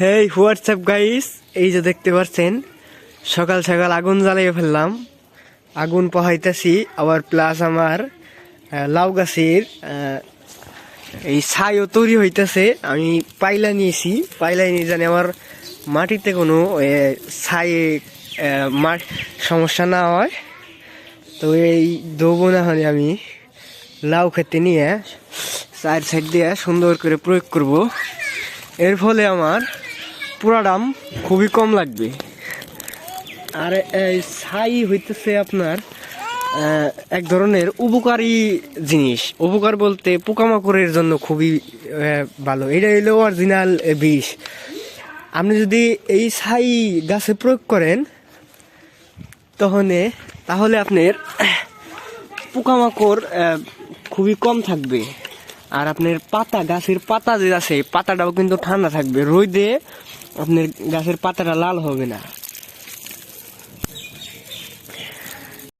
হেই WhatsApp guys এই যে দেখতে পাচ্ছেন, সকাল সকাল আগুন জ্বালিয়ে ফেললাম। আগুন পোহাইতেছি, আবার প্লাস আমার লাউ গাছের এই ছাইও তৈরি হইতেছে। আমি পাইলা নিয়েছি পাইলা নিয়ে জানি আমার মাটিতে কোনো ছাই মাট সমস্যা না হয়। তো এই দেবো না হলে আমি লাউ খেতে নিয়ে চার সাইড দিয়ে সুন্দর করে প্রয়োগ করব। এর ফলে আমার পুরা দাম খুবই কম লাগবে। আর, এই ছাই হইতেছে আপনার এক ধরনের উপকারী জিনিস। উপকার বলতে পোকামাকড়ের জন্য খুবই ভালো। এটা হলো অরিজিনাল বিষ। আপনি যদি এই ছাই গাছে প্রয়োগ করেন তখন তাহলে আপনার পোকামাকড় খুবই কম থাকবে। আর আপনার পাতা, গাছের পাতা যে আছে, পাতাটাও কিন্তু ঠান্ডা থাকবে। রোদে আপনার গাছের পাতাটা লাল হবে না।